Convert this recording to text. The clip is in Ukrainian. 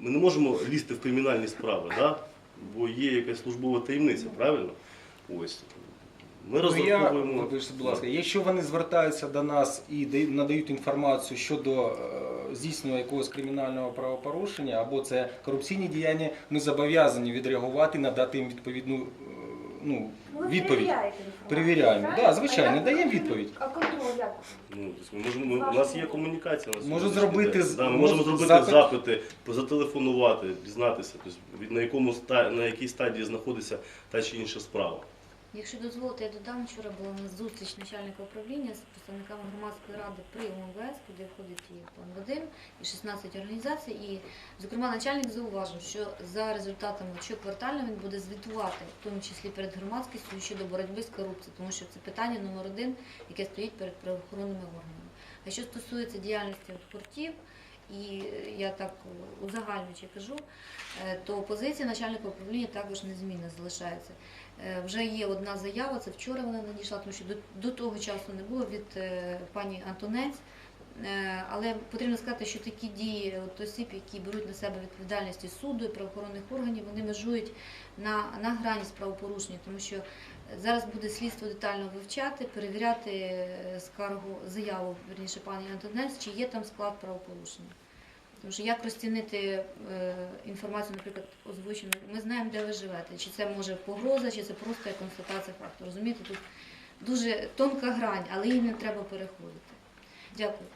ми не можемо лізти в кримінальні справи, да? бо є якась службова таємниця, правильно? Ось. Ми розраховуємо. я, будь ласка, якщо вони звертаються до нас і надають інформацію щодо е, здійснення якогось кримінального правопорушення або це корупційні діяння, ми зобов'язані відреагувати, надати їм відповідну ну, Ви відповідь. перевіряєте інформацію, Перевіряємо. правильно? Да, звичайно, А як- даємо відповідь. А контроль як? Ну, ми можемо, ми- у нас є комунікація. На Можу сьогоднішній зробити день. з- да, ми можу можемо зробити запит. запити, зателефонувати, дізнатися, тобто, від на якому ста- на якій стадії знаходиться та чи інша справа. Якщо дозволите, я додам, вчора була у нас зустріч начальника управління з представниками громадської ради при ОМВС, куди входить і пан Вадим, і 16 організацій. І, зокрема, начальник зауважив, що за результатами щоквартально він буде звітувати, в тому числі перед громадськістю щодо боротьби з корупцією, тому що це питання номер один, яке стоїть перед правоохоронними органами. А що стосується діяльності от портів, і я так узагальнюючи кажу, е, то позиція начальника управління також незмінна залишається. Е, Вже є одна заява, це вчора вона надійшла, тому що до, до того часу не було від е, пані Антонець. Е, Але потрібно сказати, що такі дії от осіб, які беруть на себе відповідальність і суду і правоохоронних органів, вони межують на, на грані з правопорушення, тому що зараз буде слідство детально вивчати, перевіряти е, скаргу, заяву верніше пані Антонець, чи є там склад правопорушення. Тому що як розцінити е, інформацію, наприклад, озвучену, ми знаємо, де ви живете, чи це може погроза, чи це просто констатація факту. Розумієте, тут дуже тонка грань, але її не треба переходити. Дякую.